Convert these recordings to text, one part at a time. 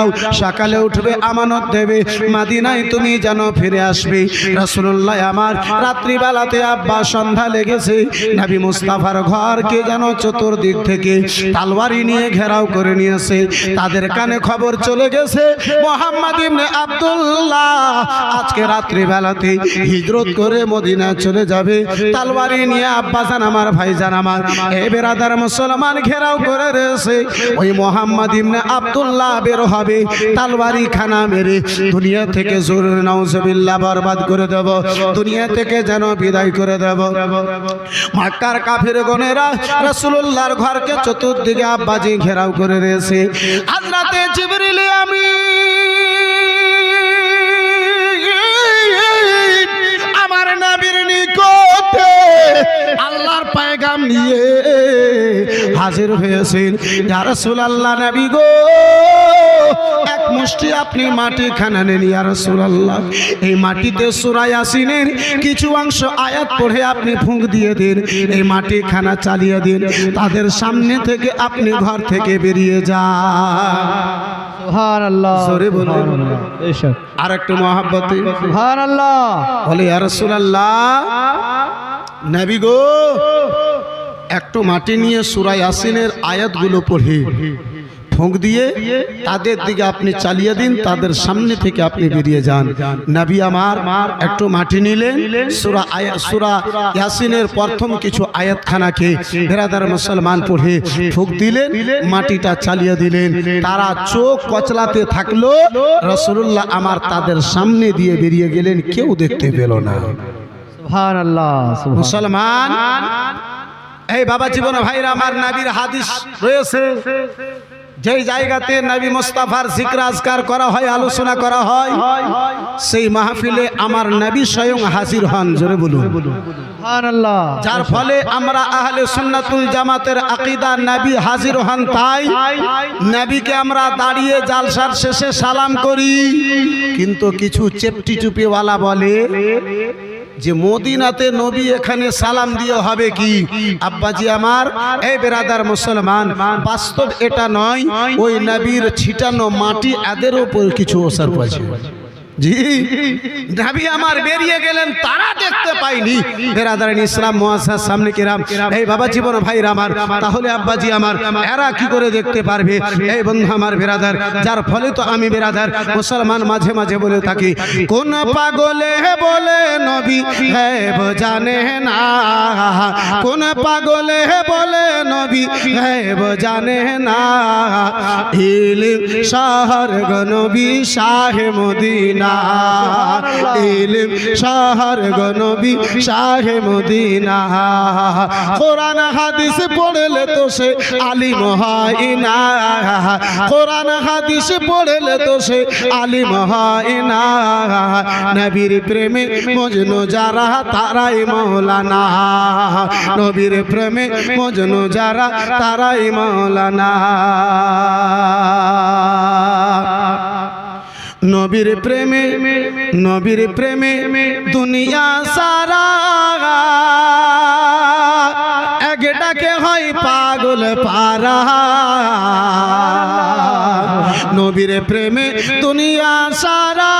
দাও, সকালে উঠবে, আমানত দেবে। মাদিনায় তুমি যেন ফিরে আসবে। রাসূলুল্লাহ আমার রাত্রিবেলাতে আব্বা সন্ধ্যা লেগেছে। নবী মুস্তাফার ঘরকে যেন চতুর্দিক থেকে তালওয়ারি নিয়ে ঘেরাও করে নিয়েছে। তাদের কানে খবর চলে গেছে, মোহাম্মদ ইবনে আব্দুল্লাহ আজকে রাত্রিবেলাতে হিজরত করে মদিনা চলে যাবে। তালওয়ারি নিয়ে আব্বা জান, আমার ভাই জান, আমার এ বেরাদার মুসলমান ঘেরাও করে রয়েছে। ওই মোহাম্মদ ইবনে আব্দুল্লাহ বের হবে। তালওয়ারি খানা মেরে দুনিয়া থেকে জোর নাউজুবিল্লাহ বরবাদ করে দেব, দুনিয়া থেকে যেন বিদায় করে দেব। মক্কার কাফির গনেরা রাসূলুল্লাহর ঘরকে চতুর্দিকে আব্বাজি ঘেরাও করে রয়েছে হযরতে জিবরিল আমি আল্লাহর পায়গাম নিয়ে হাজির হয়েছেন। ইয়া রাসূলুল্লাহ নবী গো। এক মুষ্টি আপনি মাটি খানা নেন ইয়া রাসূলুল্লাহ। এই মাটিতে সূরা ইয়াসিনের কিছু অংশ আয়াত পড়ে আপনি ফুঁক দিয়ে দিন। এই মাটি খানা চালিয়ে দিন। তাদের সামনে থেকে আপনি ঘর থেকে বেরিয়ে যান। সুবহানাল্লাহ। জোরে বলুন। আর একটু মহাব্বতে। সুবহানাল্লাহ। বলে ইয়া রাসূলুল্লাহ নবী গো একটু মাটি নিয়ে সূরা ইয়াসিনের আয়াতগুলো পড়ে। ফুঁক দিয়ে তাদের দিকে আপনি চালিয়ে দিন তাদের সামনে থেকে আপনি বেরিয়ে যান। নবী আমার একটু মাটি নিলেন সুরা আয়া সূরা ইয়াসিনের প্রথম কিছু আয়াতখানাকে বেরাদার মুসলমান পড়ে ফুঁক দিলেন মাটিটা চালিয়ে দিলেন। তারা চোখ কচলাতে থাকল রসুল্লাহ আমার তাদের সামনে দিয়ে বেরিয়ে গেলেন কেউ দেখতে পেল না। মুসলমান এই বাবা জীবন ভাইরা আমার নাবির হাদিস রয়েছে। যেই জায়গাতে নবী মুস্তাফার জিক্র আজকার করা হয় আলোচনা করা হয় সেই মাহফিলে আমার নবী স্বয়ং হাজির হন জোরে বলুন। যার ফলে আমরা আহলে সুন্নাতুল জামাতের আকিদা নবী হাজির হন তাই নবীকে আমরা দাঁড়িয়ে জালসার শেষে সালাম করি কিন্তু কিছু চেপটি চুপিওয়ালা বলে যে মদিনাতে নবী এখানে সালাম দিয়ে হবে কি? আব্বাজি আমার এই বেরাদার মুসলমান, বাস্তব এটা নয়, ওই নবীর ছিটানো মাটি এদের ওপর কিছু অসার পড়েছে। আমার বেরিয়ে গেলেন, তারা দেখতে পাইনি। কি করে দেখতে পারবে? যার ফলে তো আমি বেরাদার, মুসলমান মাঝে মাঝে বলে থাকি, কোন পাগলে বলে নবী জানে না। কোন পাগলে বলে নবী জানে না। ইলিম শহর গনবী শাহে মদিনা। ইলিম শহর গনবী শাহে মদিনা। কোরআন হাদিস পড়লে তো সে আলিম হয় না। কোরআন হাদিস পড়লে তো সে আলিম হয় না। নবীর প্রেমে মজনু যারা, তারাই মৌলানা। নবীর প্রেমে মজনু যারা, তারাই মৌলানা। নবীর প্রেমে নবীর প্রেমে দুনিয়া সারা। এক ডাকে হয় পাগল পারা নবীর প্রেমে দুনিয়া সারা।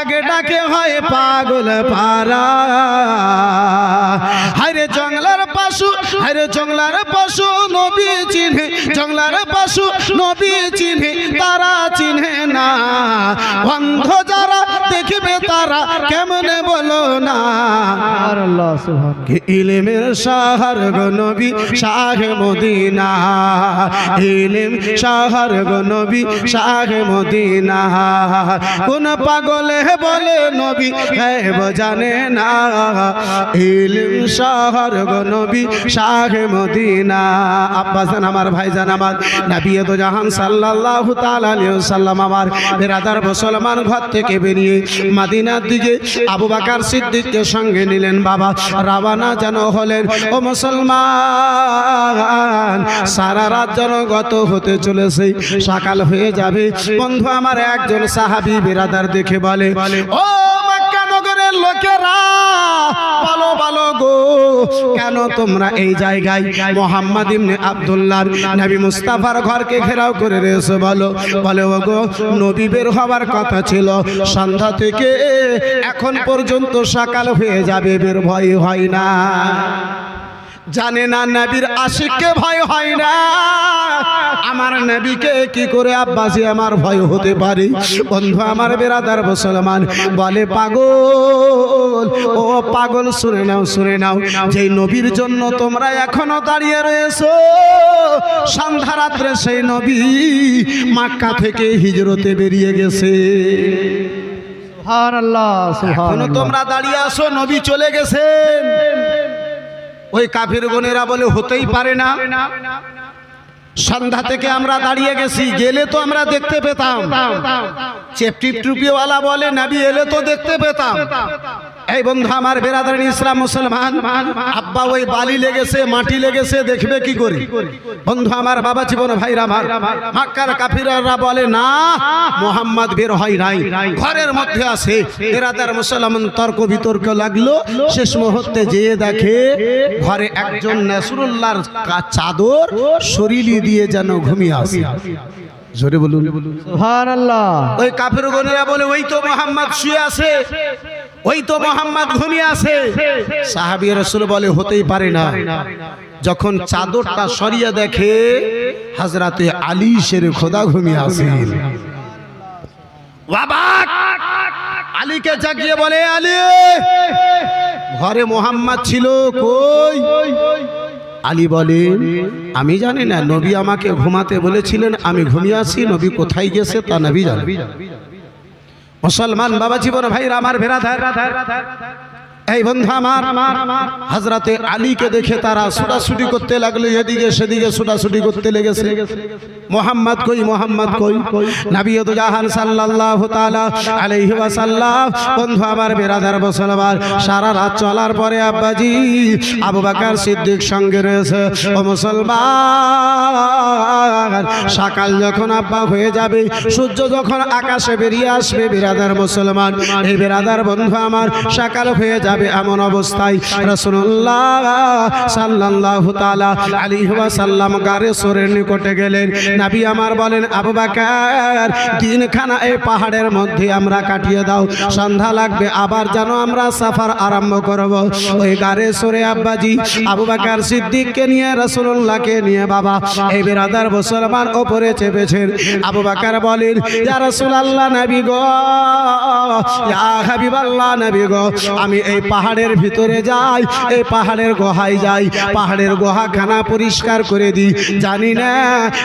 এক ডাকে হয় পাগল পারা নবী চিনে তারা চিনে না। বন্ধ যারা দেখবে তারা কেমনে বলো না? কে শাহর গো নবী শাহ মদিনা। ইলম শাহর গো নবী শাহ মদিনা। কোন পাগলে বলে নবী হ্যাঁ জানে না। ইলম শাহর গো নবী শাহ মদিনা। আব্বাসান আমার ভাইজান আমার নবী তো জাহান সাল্লাল্লাহু তাআলা আলাইহি সাল্লাম আমার। বেরাদার মুসলমান ঘর থেকে বেরিয়ে মাদিনার দিকে আবু বাকার সিদ্দিককে সঙ্গে নিলেন বাবা। রাবানা যেন হলেন, ও মুসলমান, সারা রাত যেন গত হতে চলেছে, সকাল হয়ে যাবে। বন্ধু আমার একজন সাহাবি বেরাদার দেখে বলে, ও কেন তোমরা এই জায়গায় মোহাম্মদ ইমনি আব্দুল্লাহ নবী মুস্তাফার ঘরকে ঘেরাও করে রয়েছে বলো। বলে গো নবী বের হবার কথা ছিল। সন্ধ্যা থেকে এখন পর্যন্ত সকাল হয়ে যাবে বের ভয় হয় না। জানে না নবীর আশিককে ভয় হয় না। আমার নবীকে কি করে আব্বাসি আমার ভয় হতে পারে? বন্ধু আমার বেরাদার মুসলমান বলে পাগল ও পাগল শুনে নাও শুনে নাও যে নবীর জন্য তোমরা এখনও দাঁড়িয়ে রয়েছো সন্ধ্যা রাত্রে সেই নবী মাক্কা থেকে হিজরতে বেরিয়ে গেছে। তোমরা দাঁড়িয়ে আসো নবী চলে গেছেন। ওই কাফির বোনেরা বলে, হতেই পারে না। সন্ধ্যা থেকে আমরা দাঁড়িয়ে গেছি, গেলে তো আমরা দেখতে পেতাম। চেপটি টুপিওয়ালা বলে, নাবি, এলে তো দেখতে পেতাম। এই বন্ধু আমার বেরাদার ইসলাম মুসলমান। আব্বা ওই বালি লেগেছে মাটি লেগেছে দেখবে কি করি? বন্ধু আমার বাবা জীবন ভাইরা আমার। মাক্কার কাফিররা বলে না মোহাম্মদ বের হয় নাই। ঘরের মধ্যে আছে। বেরাদার মুসলমান তর্ক বিতর্ক লাগল। শেষ মুহূর্তে যেয়ে দেখে ঘরে একজন নাসরুল্লাহর চাদর শরীলি দিয়ে যেন ঘুমিয়ে আসে জোরে বলুন। ওই কাফের গনেরা বলে ওই তো মোহাম্মদ শুয়ে আছে। ওই তো মোহাম্মদ ঘুমিয়ে আছে। সাহাবী রসুল বলে, হতেই পারে না। যখন চাদরটা সরিয়ে দেখে হাজরাতে আলী শের খোদা ঘুমিয়ে বাবাক! আলীকে জাগিয়ে বলে, আলী, ঘরে মোহাম্মদ ছিল কই? আলী বলেন আমি জানি না, নবী আমাকে ঘুমাতে বলেছিলেন, আমি ঘুমিয়ে আছি, নবী কোথায় গেছে তা নবী জানে। মুসলমান বাবা জীবন ভাই আমার ভেরাধার এই বন্ধু আমার হাজরাতে আলীকে দেখে তারা ছুটাছুটি করতে লাগল, এদিকে সেদিকে ছুটাছুটি করতে লেগেছে। মোহাম্মদ কই মোহাম্মদ কই? নাবিয়ত জাহান সাল্লাল্লাহু তাআলা আলাইহি ওয়াসাল্লাম। বন্ধু আমার, বেরাদার মুসলমান, সারা রাত চলার পরে আব্বাজি, আবু বকর সিদ্দিক সঙ্গে রয়েছে। ও মুসলমান, সকাল যখন আব্বা হয়ে যাবে, সূর্য যখন আকাশে বেরিয়ে আসবে, বিরাদার মুসলমান, এই বিরাদার বন্ধু আমার, সকাল হয়ে যাবে। এমন অবস্থায় রাসূলুল্লাহ সাল্লাল্লাহু তাআলা আলাইহি ওয়াসাল্লাম গারে সোরের নিকটে গেলেন। নাবি আমার বলেন, আবু বকর, দিনখানা এই পাহাড়ের মধ্যে আমরা কাটিয়ে দাও। সন্ধ্যা লাগবে, আবার যেন আমরা সফর আরম্ভ করব। ওই গারে সোরে আব্বাজি, আবু বাকার সিদ্দিককে নিয়ে রসুল্লাহকে নিয়ে বাবা, এই বিরাদার মুসলমান ওপরে চেপেছেন। আবু বাকার বলেন, ইয়া রাসূলুল্লাহ, নবী গো নবী গো, আমি এই পাহাড়ের ভিতরে যাই, এই পাহাড়ের গুহায় যাই, পাহাড়ের গুহাখানা পরিষ্কার করে দিই। জানি না,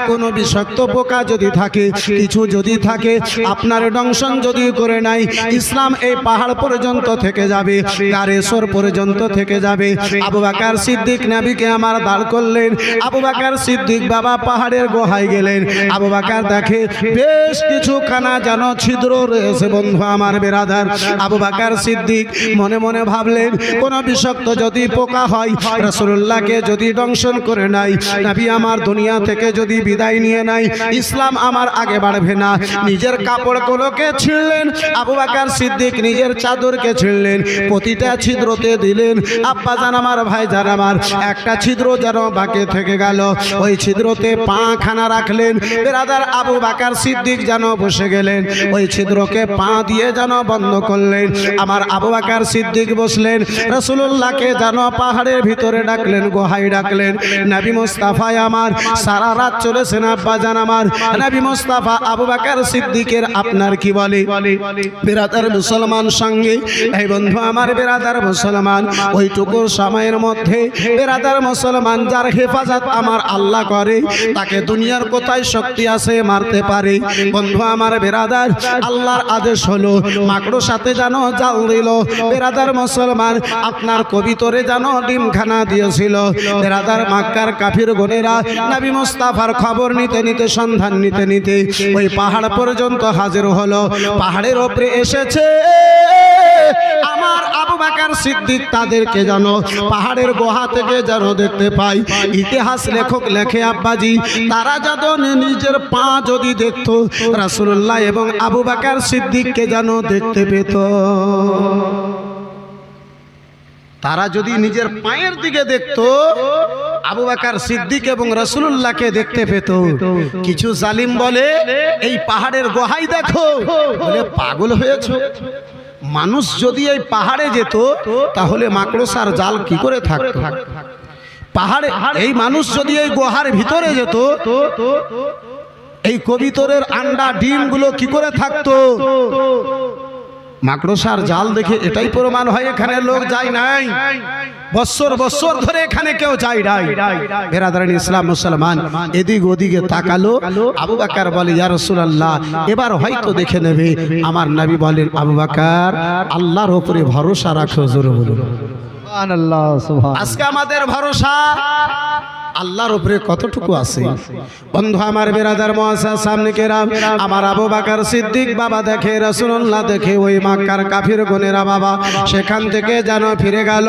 কোনো বিষাক্ত পোকা যদি থাকে, কিছু যদি থাকে, আপনার দংশন যদি করে নাই, ইসলাম এই পাহাড় পর্যন্ত থেকে যাবে কারেশ্বর পর্যন্ত থেকে যাবে। আবু বাকার সিদ্দিক নাবিকে আমার দাঁড় করলেন। আবু বাকার সিদ্দিক বাবা পাহাড়ের গুহায় গেলেন। আবু বাকার দেখে, বেশ কিছু খানা যেন ছিদ্র রয়েছে বন্ধু আমার বেরাদার। আবু বাকার সিদ্দিক মনে মনে ভাবলেন, কোন বিষাক্ত যদি পোকা হয় রসুল্লাহকে যদি দংশন করে নাই, নবী আমার দুনিয়া থেকে যদি বিদায় নিয়ে নাই, ইসলাম আমার আগে বাড়বে না। নিজের কাপড়গুলোকে ছিঁড়লেন, আবু বাকার সিদ্দিক নিজের চাদরকে ছিঁড়লেন, প্রতিটা ছিদ্রতে দিলেন, আব্বা জান আমার, ভাই জান আমার, একটা ছিদ্র যেন বাকি থেকে গেল। ওই ছিদ্রতে পা খানা রাখলেন, বেরাদার আবু বাকার সিদ্দিক যেন বসে গেলেন, ওই ছিদ্রকে পা দিয়ে যেন বন্ধ করলেন। আমার আবু বাকার সিদ্দিক বসলেন। রসুল্লাহকে যেন পাহাড়ের ভিতরে ডাকলেন গোহাই ডাকলেন, নাবি মোস্তাফায় আমার, সারা রাত চলেছেন আব্বা জান আমার? নাবি মোস্তাফা, আবু বাকার সিদ্দিকের আপনার কি বলে? বেরাদার মুসলমান সঙ্গে, এই বন্ধু আমার বেরাদার মুসলমান ওইটুকুর সময়ের মধ্যে বেরাদার মুসলমান যার হেফাজত আমার আল্লাহ করে, তাকে দুনিয়ার কোথায় শক্তি আছে মারতে পারে? বন্ধু আমার বেরাদার, আল্লাহর আদেশ হলো মাকড়োর সাথে যেন জাল দিল। বেরাদার মুসলমান, আপনার কবিতরে যেন ডিমখানা দিয়েছিল। বেরাদার মাক্কার কাফির গনেরা নাবি মুস্তাফার খবর নিতে নিতে, সন্ধান নিতে নিতে ওই পাহাড় পর্যন্ত হাজির হলো। পাহাড়ের ওপরে এসেছে, আমার আবু বাকার সিদ্দিক তাদেরকে যেন পাহাড়ের গুহা থেকে যেন দেখতে পাই। ইতিহাস লেখক লেখে আব্বাজি, তারা যেন নিজের পা যদি দেখত, রাসূলুল্লাহ এবং আবু বাকার সিদ্দিককে যেন দেখতে পেত। তারা যদি নিজের পায়ের দিকে দেখতো আবু বাকার সিদ্দিক এবং রসুল্লাহকে দেখতে পেত। কিছু জালিম বলে এই পাহাড়ের গোহাই দেখো। বলে পাগল হয়েছে? মানুষ যদি এই পাহাড়ে যেত তাহলে মাকড়সার জাল কি করে থাকতো? পাহাড়ে এই মানুষ যদি এই গুহার ভিতরে যেত এই কবিতরের আন্ডা ডিমগুলো কি করে থাকতো? মাকড়সার জাল দেখে এটাই প্রমাণ হয় এখানে লোক যায় নাই। বছর বছর ধরে এখানে কেউ যায় নাই। বেরাদারান ইসলাম মুসলমান এদিক ওদিকে তাকালো। আবু বাকার বলে ইয়া রাসূলুল্লাহ এবার হয়তো দেখে নেবে। আমার নবী বলেন আবু বাকার আল্লাহর উপরে ভরসা রাখো জোরে বলুন। সুবহান। আজকে আমাদের ভরসা আল্লাহর উপরে কতটুকু আছে? বন্ধু, আমার বেরাদার মহাশা সামনে কেরাম, আমার আবু বাকার সিদ্দিক বাবা দেখে, রাসূলুল্লাহ দেখে, ওই মাক্কার কাফির গনেরা বাবা সেখান থেকে যেন ফিরে গেল।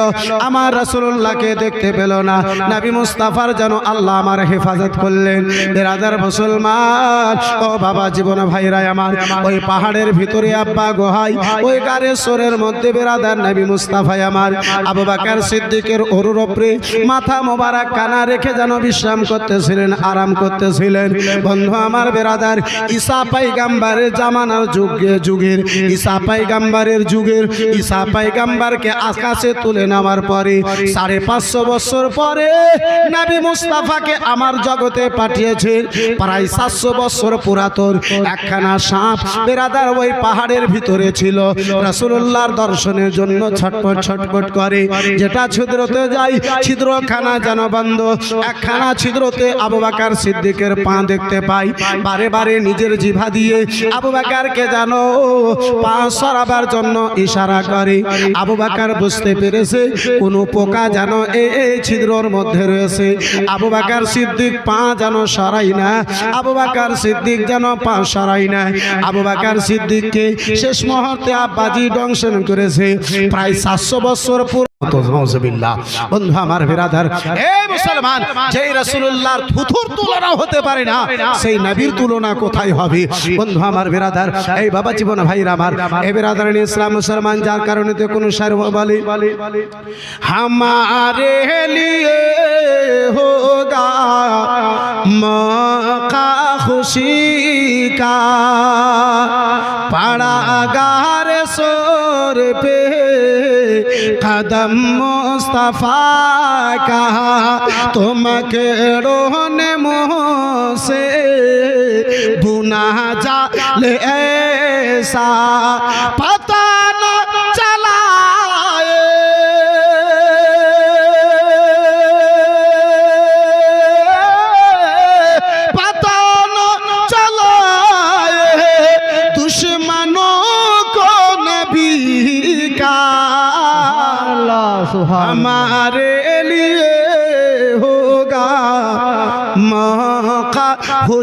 আমার রাসূলুল্লাহকে দেখতে পেল না। নবী মুস্তাফার যেন আল্লাহ আমার হেফাজত করলেন। বেরাদার মুসলমান, ও বাবা জীবন ভাইরাই আমার, ওই পাহাড়ের ভিতরে আব্বা গোহাই, ওই গারে সোরের মধ্যে বেরাদার নবী মুস্তাফাই আমার, আবু বাকার সিদ্দিকের অরুর ওপরে মাথা মোবারক কানা রেখে যেন বিশ্রাম করতেছিলেন, আরাম করতেছিলেন। বন্ধু আমার বেরাদার, ঈসা পাইগাম্বারের জামানার যুগে, যুগের, ঈসা পাইগাম্বারের যুগের, ঈসা পাইগাম্বারকে আকাশে তুলে নেওয়ার পরে, সাড়ে পাঁচশো বছর পরে নবী মুস্তাফাকে আমার জগতে পাঠিয়েছে প্রায় সাতশো বছর পুরাতন একখানা সাপ বেরাদার ওই পাহাড়ের ভিতরে ছিল। রাসূলুল্লাহর দর্শনের জন্য ছটপট ছটপট করে। যেটা ছিদ্রতে যাই ছিদ্রখানা যেন বন্ধ। একখানা ছিদ্রতে আবু বাকার সিদ্দিকের পা দেখতে পাই। বারে বারে নিজের জিভা দিয়ে আবু বাকারকে যেন পা সরাবার জন্য ইশারা করে। আবু বাকার বুঝতে পেরেছে কোনো পোকা যেন এই ছিদ্রর মধ্যে রয়েছে। আবু বাকার সিদ্দিক পা যেন সরাই না। আবু বাকার সিদ্দিক যেন পা সরাই না। আবু বাকার সিদ্দিককে শেষ মুহূর্তে আব্বাজি দংশন করেছে। প্রায় সাতশো বছর বন্ধু আমার এ মুসলমান, যেই থুথুর তুলনা হতে পারে না, সেই নবীর তুলনা কোথায় হবে? বন্ধু আমার বেরাদার, এই বাবা জীবন আমার, এ ইসলাম মুসলমান, যার কারণে তো কোনো সার বলে। হামারে খুশি কা পাড়া গার সোর পে कदम मुस्तफ़ा कहा तुमके रोने मुँह से बुना जा ले ऐसा पता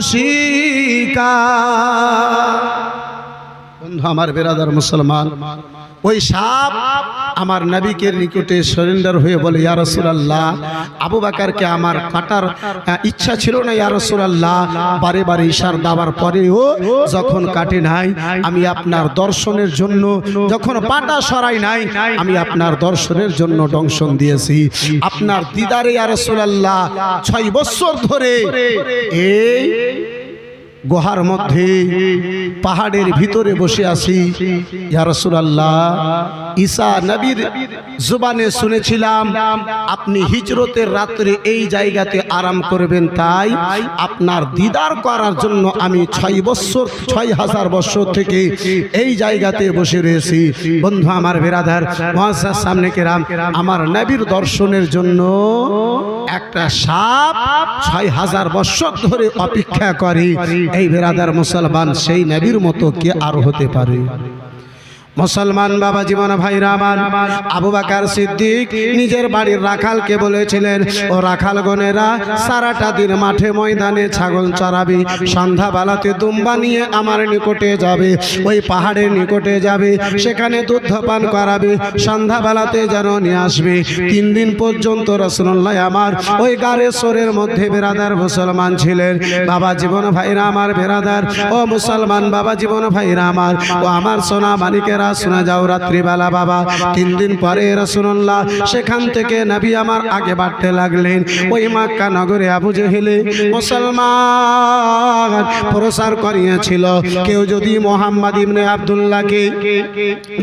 শিকা বন্ধু আমার বেরাদার মুসলমান ওই সাপ আমার নবীকে নিকটে সরেন্ডার হয়ে বলে, ইয়া রাসূলুল্লাহ, আবু বাকারকে আমার কাটার ইচ্ছা ছিল না, ইয়া রাসূলুল্লাহ, বারে বারে ইশার দাবার পরেও যখন কাটে নাই, আমি আপনার দর্শনের জন্য যখন পাটা সরাই নাই, আমি আপনার দর্শনের জন্য দংশন দিয়েছি। আপনার দিদারে, ইয়া রাসূলুল্লাহ, ছয় বছর ধরে এই গুহার মধ্যে পাহাড়ের ভিতরে বসে আছি। ইয়ারসুল রাসূলুল্লাহ ঈসা নবীর জুবানে শুনেছিলাম, আপনি হিজরতের রাত্রে এই জায়গাতে আরাম করবেন তাই আপনার দিদার করার জন্য আমি ছয় বছর, ছয় হাজার বছর থেকে এই জায়গাতে বসে রয়েছি। বন্ধু আমার বেরাদার মহাশার সামনে কেরাম, আমার নবীর দর্শনের জন্য একটা সাপ ছয় হাজার বছর ধরে অপেক্ষা করে। এই বেরাদার মুসলমান সেই নবীর মতো কে আর হতে পারে? মুসলমান বাবা জীবন ভাইরা আমার, আবু বাকার সিদ্দিক নিজের বাড়ির রাখালকে বলেছিলেন, ও রাখাল গনেরা, সারাটা দিন মাঠে ময়দানে ছাগল চড়াবে, সন্ধ্যাবেলাতে দুম্বা নিয়ে আমার নিকটে যাবে, ওই পাহাড়ের নিকটে যাবে, সেখানে দুধ পান করাবে, সন্ধ্যাবেলাতে যেন নিয়ে আসবে। তিন দিন পর্যন্ত রসুল্লাহ আমার ওই গারে সোরের মধ্যে বেরাদার মুসলমান ছিলেন। বাবা জীবন ভাইরা আমার বেরাদার, ও মুসলমান বাবা জীবন ভাইরা আমার, ও আমার সোনা মানিকের যুবকেরা শোনা যাও রাত্রিবেলা বাবা। তিন দিন পরে রসুল্লাহ সেখান থেকে নবী আমার আগে বাড়তে লাগলেন। ওই মাক্কা নগরে আবু জেহেলে মুসলমান প্রসার করিয়েছিল। কেউ যদি মোহাম্মদ ইবনে আবদুল্লাহকে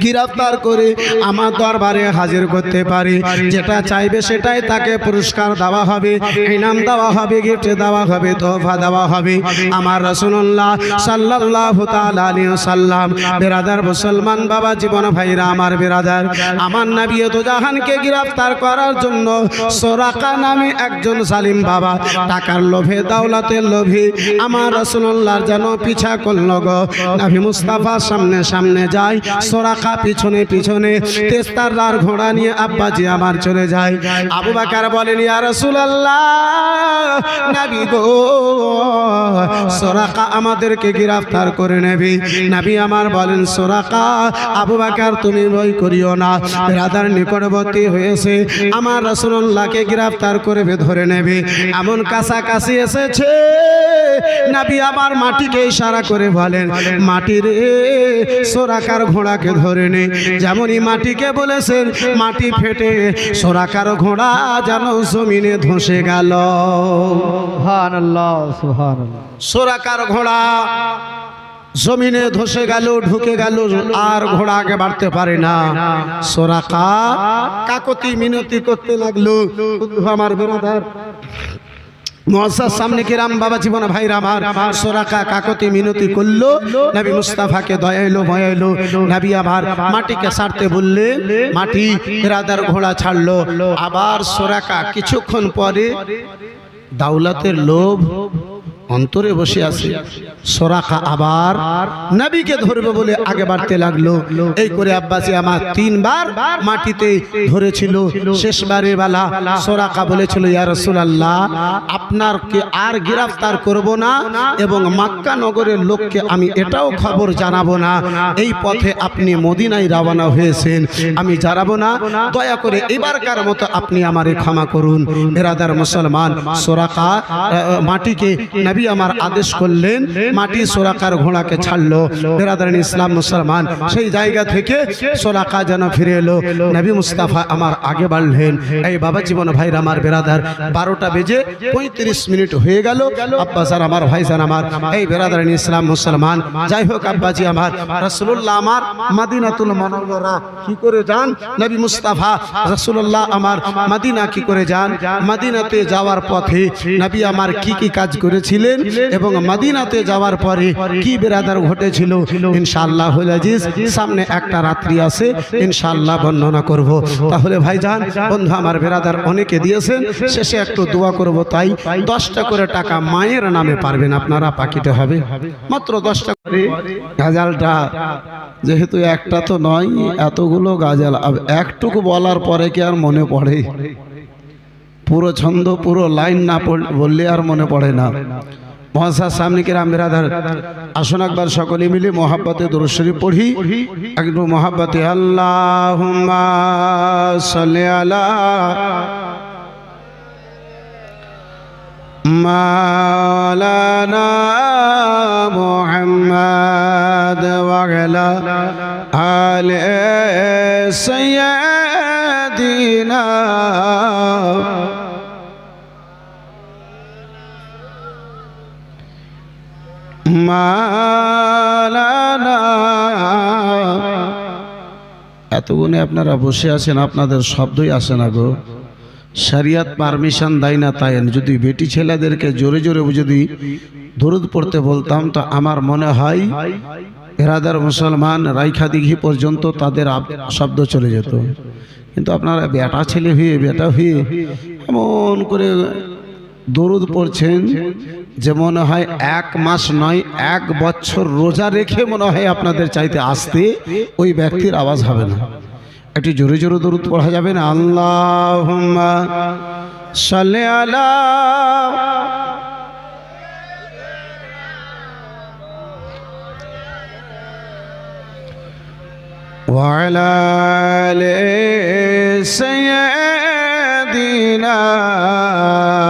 গ্রেফতার করে আমার দরবারে হাজির করতে পারে, যেটা চাইবে সেটাই তাকে পুরস্কার দেওয়া হবে, ইনাম দেওয়া হবে, গিফট দেওয়া হবে তোফা দেওয়া হবে। আমার রসুল্লাহ সাল্লাল্লাহু তাআলা আলাইহি সাল্লাম বেরাদার মুসলমান বাবা, জীবন ভাইরা, আমার বেরাদার। আমার নবী তো জাহানকে গ্রেফতার করার জন্য সোরাকা নামে একজন সালিম বাবা, টাকার লোভে, দাওলাতের লোভে আমার রসুল্লাহর যেন পিছা করল গো। নবী মুস্তাফার সামনে সামনে যায়, সোরাকা পিছনে পিছনে তেস্তার ঘোড়া নিয়ে আব্বাজি আমার চলে যায়। আবু বাকার বলেন, ইয়া রাসূলুল্লাহ, নবী গো, সোরাকা আমাদেরকে গ্রেফতার করে নেবে। নবী আমার বলেন, সোরাকা আবু বাকার তুমি ভয় করিও না। রাধার নিকটবর্তী হয়েছে। আমার রাসূলুল্লাহকে গ্রেফতার করবে ধরে নেবে। এমন কাছাকাছি এসেছে। নাবি আবার মাটিকে ইশারা করে বলেন মাটি রে সোরাকার ঘোড়াকে ধরে নে। যেমনই মাটিকে বলেছেন মাটি ফেটে সোরাকার ঘোড়া যেন জমিনে ধসে গেল। সোরাকার ঘোড়া জমিনে ধসে গেল, ঢুকে গেল, আর ঘোড়া আগে বাড়তে পারে না। সোরাকা কাকতি মিনতি করতে লাগল। আমার কিরাম, বাবা জীবন আমার। কাকতি মিনতি করল মুস্তাফাকে আমার মাটিকে সারতে বললে, মাটি ঘোড়া ছাড়লো। আবার সোরাকা কিছুক্ষণ পরে দাউলাতের লোভ অন্তরে বসে আছে। সোরাকা আবার নবীকে ধরবে বলে আগে বাড়তে লাগল। এই করে আব্বাসি আমার তিনবার মাটিতে ধরেছিল, শেষবারের বেলা সোরাকা বলেছিল, ইয়া রাসূলুল্লাহ আপনার কে আর গ্রেফতার করব না এবং মাক্কা নগরের লোককে আমি এটাও খবর জানাব না। এই পথে আপনি মদিনায় রওনা হয়েছেন, আমি জানাব না। দয়া করে এবারকার মতো আপনি আমারে ক্ষমা করুন। বেরাদার মুসলমান সোরাকা মাটিকে নবী আমার আদেশ করলেন মাটি সোরাকার ঘোড়াকে ছাড়লো বেরাদার ইসলাম মুসলমান। সেই জায়গা থেকে সোরাকা যেন ফিরে এলো। নবী মুস্তাফা আমার আগে বাড়লেন। এই বাবা জীবন ভাইর আমার বেরাদার, বারোটা বেজে পঁয়ত্রিশ মিনিট হয়ে গেল। আব্বাসার আমার ভাইজান আমার, এই বেরাদার ইসলাম মুসলমান। যাই হোক আব্বাজি আমার রসুল্লাহ আমার মাদিনাতুল মনোবরা কি করে যান? নবী মুস্তাফা রসুল্লাহ আমার মাদিনা কি করে যান? মাদিনাতে যাওয়ার পথে নবী আমার কি কি কাজ করেছিলেন? এবং মাদিনাতে যাওয়ার পরে কি বেরাদার ঘটেছিল? ইনশাআল্লাহ আজিজ, সামনে একটা রাত্রি আছে, ইনশাআল্লাহ বর্ণনা করব। তাহলে ভাইজান, বন্ধু আমার বেরাদার অনেকে দিয়েছেন, শেষে একটু দোয়া করব তাই, দশটা করে টাকা মায়ের নামে পারবেন আপনারা, পাকিতে হবে। মাত্র দশটা করে। গাজালটা যেহেতু একটা তো নয়, এতগুলো গাজাল একটুকু বলার পরে কি আর মনে পড়ে? পুরো ছন্দ, পুরো লাইন না বললে আর মনে পড়ে না। মহাসার সামনে কি রাম বিরাধার আসুন একবার সকলে মিলে মহাব্বতে দরশ্বরী পড়ি। একটু মহাব্বতে আল্লাহ মালানা আলে মালানা এতগুণে আপনারা বসে আছেন, আপনাদের শব্দই আসে না গো। শরিয়াত পারমিশন দেয় না তাই যদি বেটি ছেলেদেরকে জোরে জোরে যদি দরুদ পড়তে বলতাম তো আমার মনে হয় এরাদার মুসলমান রাইখা দিঘি পর্যন্ত তাদের শব্দ চলে যেত। কিন্তু আপনারা বেটা ছেলে হয়ে, বেটা হয়ে এমন করে দরুদ পড়ছেন যে মনে হয় এক মাস নয় এক বছর রোজা রেখে মনে হয় আপনাদের চাইতে আসতে ওই ব্যক্তির আওয়াজ হবে না একটু জোরে জোরে দরুদ পড়া যাবে না আল্লাহ সালে আলা وعلى آل سيدنا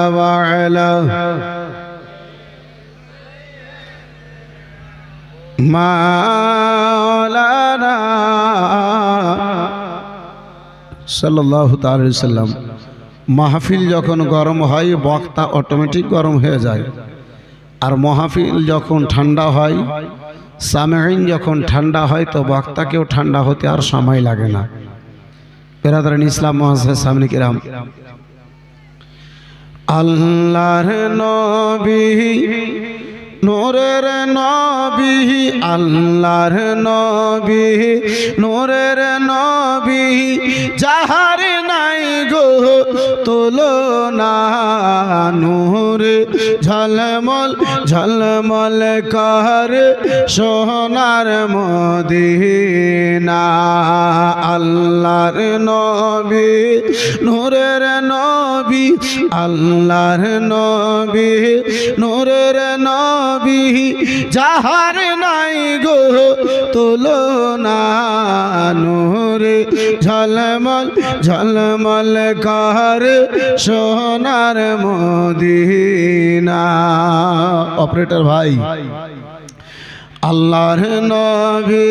وعلى মাওলানা সাল্লাহ তাল্লাম মাহফিল যখন গরম হয়, বক্তা অটোমেটিক গরম হয়ে যায়। আর মাহফিল যখন ঠান্ডা হয় সামেহীন যখন ঠান্ডা হয়, তো বক্তাকেও ঠান্ডা হতে আর সময় লাগে না। বেরাদারান ইসলাম সামনে কিরাম। আল্লাহর নবী নূরের নবী আল্লাহর নবী নূরের নবী যাহার নাই গো তুলনা নূরে। ঝলমল ঝলমল কর সোনার মদিনা। আল্লাহর নবী, নূরের নবী, আল্লাহর নবী, নূরের নবী, যাহার নাই গো তুলনা। নূরে ঝলমল ঝলমল কর সোনার মদিনা। অপারেটর ভাই। আল্লাহর নবী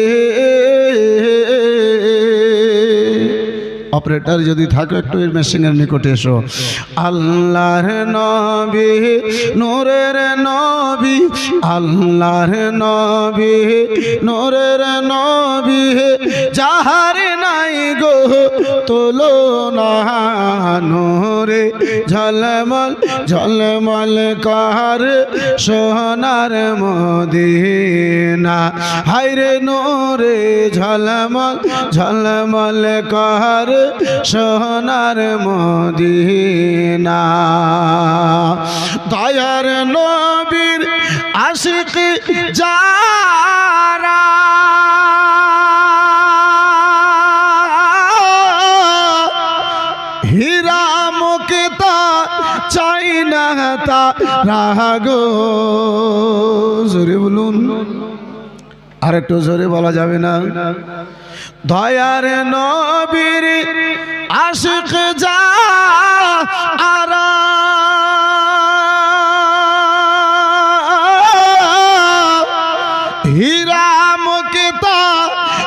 অপারেটর যদি থাকো, একটু মেশিনের নিকটে এসো। আল্লাহর নবী, নূরের নবী, আল্লাহর নবী, নূরের নবী, যাহার নাই গো তোলো না নূরে। ঝলমল ঝলমল কার সোনার মদিনা। হাইরে নূরে, ঝলমল ঝলমল কার সোনার মদিনা। দয়ার নবীর আশিক চাই না তা রাগো। বলুন। আর একটু জোরে বলা যাবে না? দয়ার নবীর আশিক যা আর। হীরা মুক্তা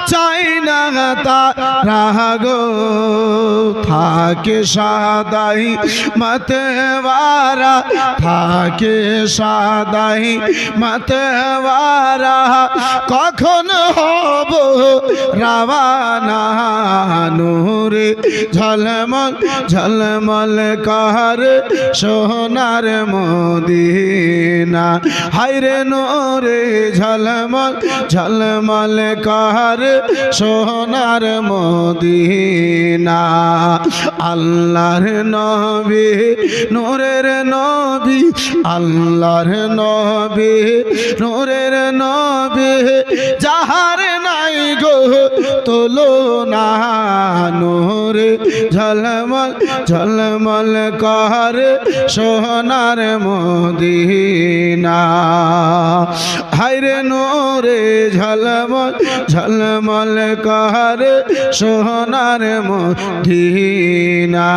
চাই না তা রাগো থাকে সাদাই মতবারা থাকে সাদাই মতবারা কখন হব রাবানা নূরে? ঝলমল ঝলমল কার সোনার মদিনা। হাইরে নূরে, ঝলমল ঝলমল কার সোনার মদিনা। আল্লাহর নবী, নূরের নবী, আল্লাহর নবী, নূরের নবী। যাহার নাই গো তোলো না নূরে ঝলমল ঝলমল কর সোনার মদিনা। হাইরে নূরে ঝলমল ঝলমল কর সোনার মদিনা।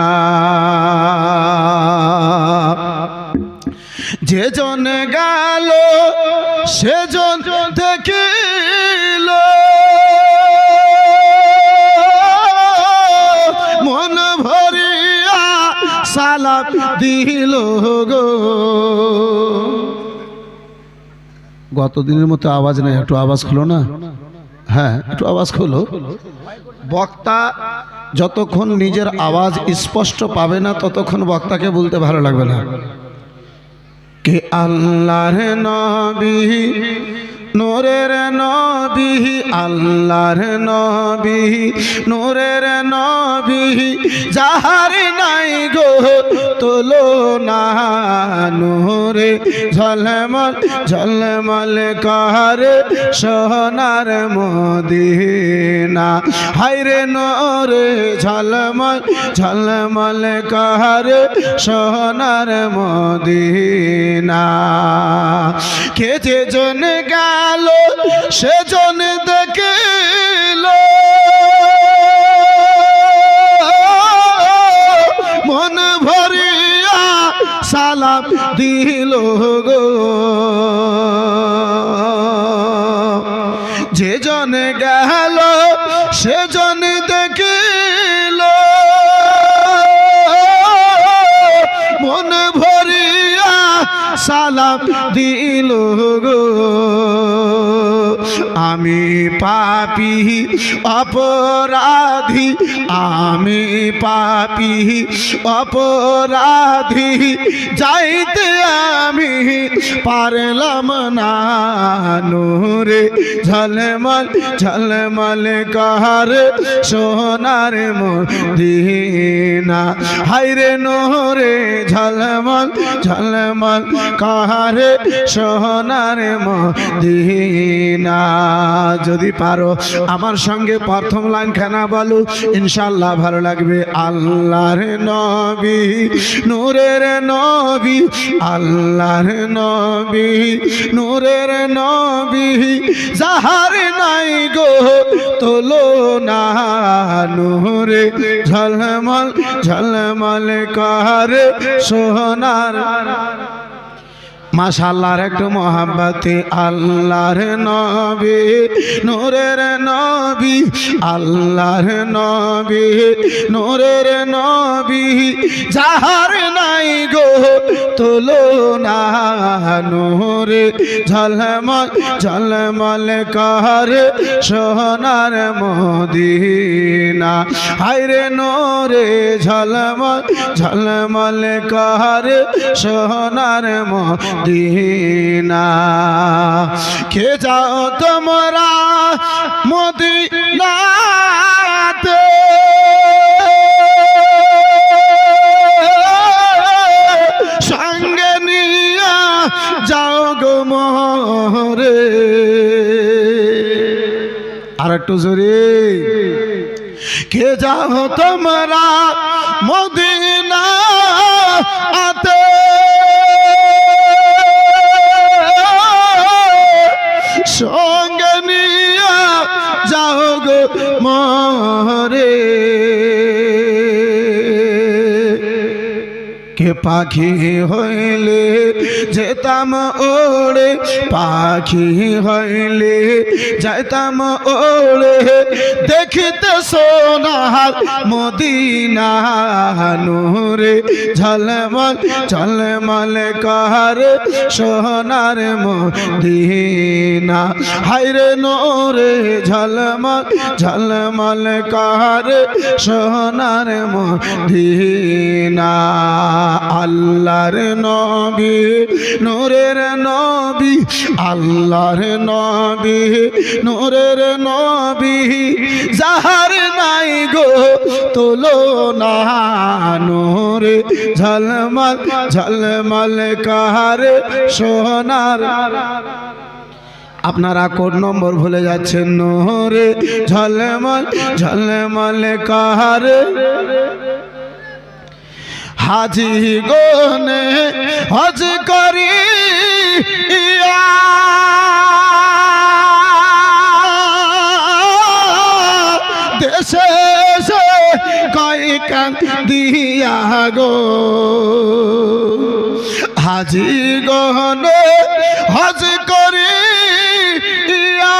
যে জন গেল সেজন দেখিল। মন ভরিয়া সালাপ দিল গো। গতদিনের মতো আওয়াজ নেই, একটু আওয়াজ খোলো না। হ্যাঁ একটু আওয়াজ খোলো। বক্তা যতক্ষণ নিজের আওয়াজ স্পষ্ট পাবে না, ততক্ষণ বক্তাকে বলতে ভালো লাগবে না। কে আল্লাহর নবী, নূরের নবী, আল্লাহর নবী, নূরের নবী, যাহার নাই গো তোলো না নূরে ঝলমল ঝলমল কার সোনার মদিনা। হাইরে নূরে ঝলমল ঝলমল কার সোনার মদিনা। কে যে জন গেল, সেজন দেখিল। সালাম দিল গো। যে জনে গেল সে জনে দেখিল। ভরিয়া সালাম দিল গো। আমি পাপি, অপরাধী। আমি পাপি, অপরাধী। যাইতে আমি পারলাম না। নূরে ঝলমল ঝলমল কার সোনার মদিনা। হাইরে নোরে ঝলমল ঝলমল কার সোনার মদিনা। যদি পারো, আমার সঙ্গে প্রথম লাইন খানা বলো। ইনশাল্লাহ ভালো লাগবে। আল্লাহর নবী, নূরের নবী, আল্লাহর নবী, নূরের নবী, যাহার নাই গো তোলো না নূরে ঝলমল ঝলমল কর সোনার মাশাল্লাহর একটু মহাব্বতে আল্লাহর নবী, নূরের নবী, আল্লাহর নবী, নূরের নবী, যাহার নাই গো তোলো না নূরে ঝলমল ঝলমল কর সোনার মদিনা। হায়রে নোরে ঝলমল ঝলমল কর সোনার মদিনা। কে যাও তোমরা মদিনাতে? সঙ্গে নিয়া যাও গো মরে আর একটু জোরে। কে যাও তোমরা মদিনা? পাখি হইলে যেতাম ওড়ে পাখি হইলে যাইতাম ওড়ে দেখিতে সোনার মদিনা নূরে ঝলমল ঝলমল কার সোনার মদিনা। হাইরে নোরে ঝলমল ঝলমল কার সোনার মদিনা। আল্লাহর নবী, নূরের নবী, আল্লাহর নবী, নূরের নবী যাহার নাই গো, তোলো না নূরে। ঝলমল ঝলমল কার সোনার। আপনারা কোড নম্বর ভুলে যাচ্ছেন, নোরে। ঝলমল ঝলমল কার হাজি গোনে হজ করি, ইয়া। দেশে সে দিয়া গো। হাজি গহনে হজ করি ইয়া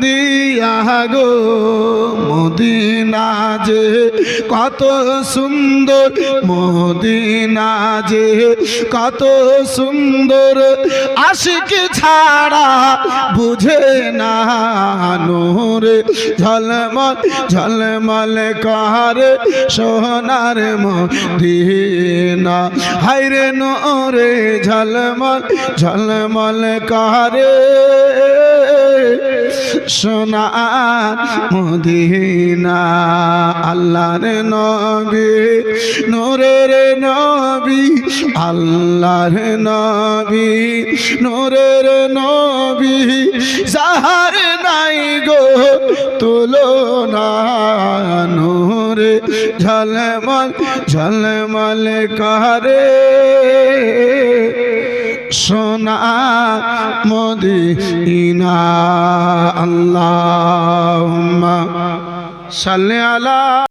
কান্দিয়া গো মদিনা যে, কত সুন্দর মদিনা যে, কত সুন্দর। আশিক ছাড়া বুঝে না নোরে, ঝলমল ঝলমল কার সোনার মদিনা। হাইরে নোরে, ঝলমল ঝলমল কারে। সোনার মদিনা, আল্লাহর নবী, নূরের নবী, আল্লাহর নবী, নূরের নবী, যাহার নাই গো তুলো না নূরে ঝলমল ঝলমল কারে। সোনা মদিনা আল্লাহ সাল্লি আলা